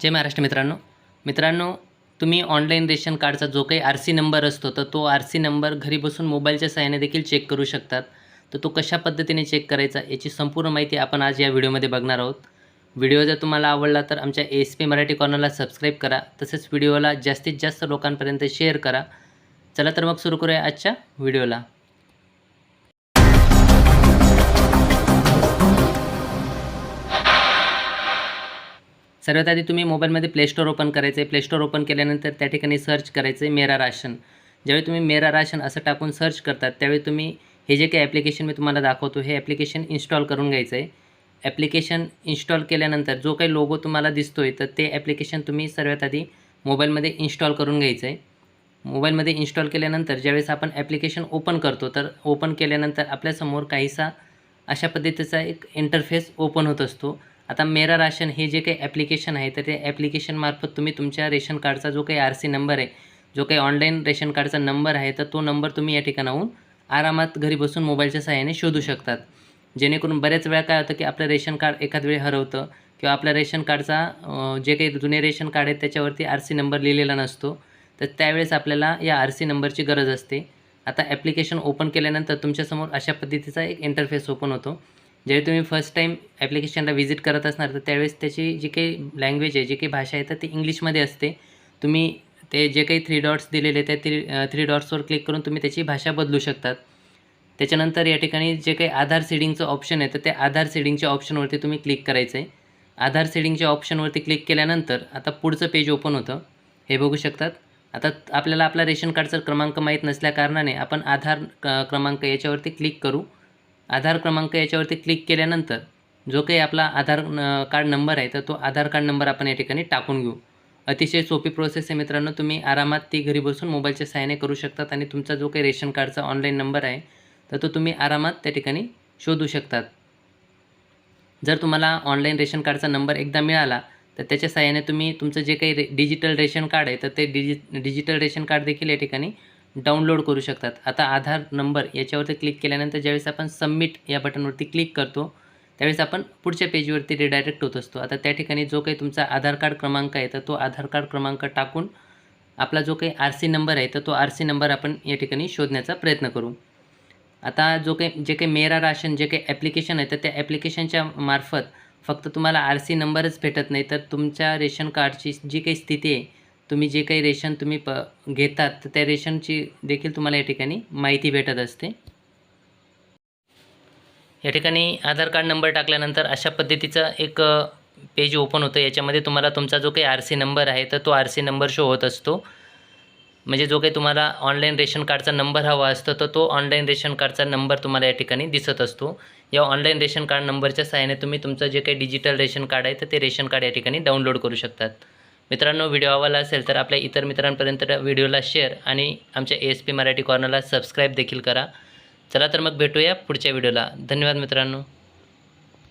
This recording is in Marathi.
जय महाराष्ट्र मित्रांनो. मित्रांनो तुम्ही ऑनलाईन रेशन कार्डचा जो काही आर सी नंबर असतो तर तो आर सी नंबर घरी बसून मोबाईलच्या सहाय्याने देखील चेक करू शकतात. तर तो कशा पद्धतीने चेक करायचा याची संपूर्ण माहिती आपण आज या व्हिडिओमध्ये बघणार आहोत. व्हिडिओ जर तुम्हाला आवडला तर आमच्या एस पी मराठी कॉर्नरला सबस्क्राईब करा. तसेच व्हिडिओला जास्तीत जास्त लोकांपर्यंत शेअर करा. चला तर मग सुरू करूया आजच्या व्हिडिओला सर्वात आधी तुम्ही मोबाईलमध्ये प्ले स्टोअर ओपन करायचं आहे प्ले स्टोअर ओपन केल्यानंतर त्या ठिकाणी सर्च करायचं आहे मेरा राशन ज्यावेळी तुम्ही मेरा राशन असं टाकून सर्च करतात त्यावेळी तुम्ही हे जे काही ॲप्लिकेशन मी तुम्हाला दाखवतो हे ॲप्लिकेशन इन्स्टॉल करून घ्यायचं आहे ॲप्लिकेशन इन्स्टॉल केल्यानंतर जो काही लोगो तुम्हाला दिसतो आहे तर ते ॲप्लिकेशन तुम्ही सर्वात आधी मोबाईलमध्ये इन्स्टॉल करून घ्यायचं आहे मोबाईलमध्ये इन्स्टॉल केल्यानंतर ज्यावेळेस आपण ॲप्लिकेशन ओपन करतो तर ओपन केल्यानंतर आपल्यासमोर काहीसा अशा पद्धतीचा एक इंटरफेस ओपन होत असतो. आता मेरा राशन हे जे काही ॲप्लिकेशन आहे तर ते ॲप्लिकेशनमार्फत तुम्ही तुमच्या रेशन कार्डचा जो काही आर सी नंबर आहे जो काही ऑनलाईन रेशन कार्डचा नंबर आहे तर तो नंबर तुम्ही या ठिकाणाहून आरामात घरी बसून मोबाईलच्या सहाय्याने शोधू शकतात. जेणेकरून बऱ्याच वेळा काय होतं की आपलं रेशन कार्ड एखाद वेळी हरवतं किंवा आपल्या रेशन कार्डचा जे काही जुने रेशन कार्ड आहे त्याच्यावरती आर सी नंबर लिहिलेला नसतो तर त्यावेळेस आपल्याला या आर सी नंबरची गरज असते. आता ॲप्लिकेशन ओपन केल्यानंतर तुमच्यासमोर अशा पद्धतीचा एक इंटरफेस ओपन होतो. ज्यावेळी तुम्ही फर्स्ट टाईम ॲप्लिकेशनला व्हिजिट करत असणार तर त्यावेळेस त्याची जी काही लँग्वेज आहे जी काही भाषा आहे तर ती इंग्लिशमध्ये असते. तुम्ही ते जे काही थ्री डॉट्स दिलेले त्या थ्री थ्री डॉट्सवर क्लिक करून तुम्ही त्याची भाषा बदलू शकतात. त्याच्यानंतर या ठिकाणी जे काही आधार सीडिंगचं ऑप्शन आहे तर त्या आधार सीडिंगच्या ऑप्शनवरती तुम्ही क्लिक करायचं आहे आधार सीडिंगच्या ऑप्शनवरती क्लिक केल्यानंतर आता पुढचं पेज ओपन होतं. हे बघू शकतात. आता आपल्याला आपला रेशन कार्डचा क्रमांक माहीत नसल्याकारणाने आपण आधार क- क्रमांक याच्यावरती क्लिक करू. आधार क्रमांक याच्यावरती क्लिक केल्यानंतर जो काही आपला आधार न- कार्ड नंबर आहे तर तो आधार कार्ड नंबर आपण या ठिकाणी टाकून घेऊ. अतिशय सोपी प्रोसेस आहे मित्रांनो. तुम्ही आरामात ती घरी बसून मोबाईलच्या सहाय्याने करू शकतात आणि तुमचा जो काही रेशन कार्डचा ऑनलाईन नंबर आहे तर तो तुम्ही आरामात त्या ठिकाणी शोधू शकतात. जर तुम्हाला ऑनलाईन रेशन कार्डचा नंबर एकदा मिळाला तर त्याच्या सहाय्याने तुम्ही तुमचं जे काही रे डिजिटल रेशन कार्ड आहे तर ते डिजि डिजिटल रेशन कार्ड देखील या ठिकाणी डाउनलोड करू शकतात. आता आधार नंबर याच्यावरती क्लिक केल्यानंतर ज्यावेळेस आपण सबमिट या बटनवरती क्लिक करतो त्यावेळेस आपण पुढच्या पेजवरती रिडायरेक्ट होत असतो. आता त्या ठिकाणी जो काही तुमचा आधार कार्ड क्रमांक आहे तर तो आधार कार्ड क्रमांक टाकून आपला जो काही आर सी नंबर आहे तर तो आर सी नंबर आपण या ठिकाणी शोधण्याचा प्रयत्न करू. आता जो काही जे काही मेरा राशन जे काही ॲप्लिकेशन आहे तर त्या ॲप्लिकेशनच्या मार्फत फक्त तुम्हाला आर सी नंबरच भेटत नाही. तर तुमच्या रेशन कार्डची जी काही स्थिती आहे तुम्ही जे काही रेशन तुम्ही प घेतात तर त्या रेशनची देखील तुम्हाला या ठिकाणी माहिती भेटत असते. या ठिकाणी आधार कार्ड नंबर टाकल्यानंतर अशा पद्धतीचं एक पेज ओपन होतं. याच्यामध्ये तुम्हाला तुमचा जो काही आर सी नंबर आहे तर तो आर सी नंबर शो होत असतो. म्हणजे जो काही तुम्हाला ऑनलाईन रेशन कार्डचा नंबर हवा असतो तर तो ऑनलाईन रेशन कार्डचा नंबर तुम्हाला या ठिकाणी दिसत असतो. या ऑनलाईन रेशन कार्ड नंबरच्या सहाय्याने तुम्ही तुमचं जे काही डिजिटल रेशन कार्ड आहे तर ते रेशन कार्ड या ठिकाणी डाउनलोड करू शकतात. मित्रांनो व्हिडिओ आवडला असेल तर आपल्या इतर मित्रांपर्यंत व्हिडिओला शेअर आणि आमच्या ए एस पी मराठी कॉर्नरला सबस्क्राईब देखील करा. चला तर मग भेटूया पुढच्या व्हिडिओला धन्यवाद मित्रांनो.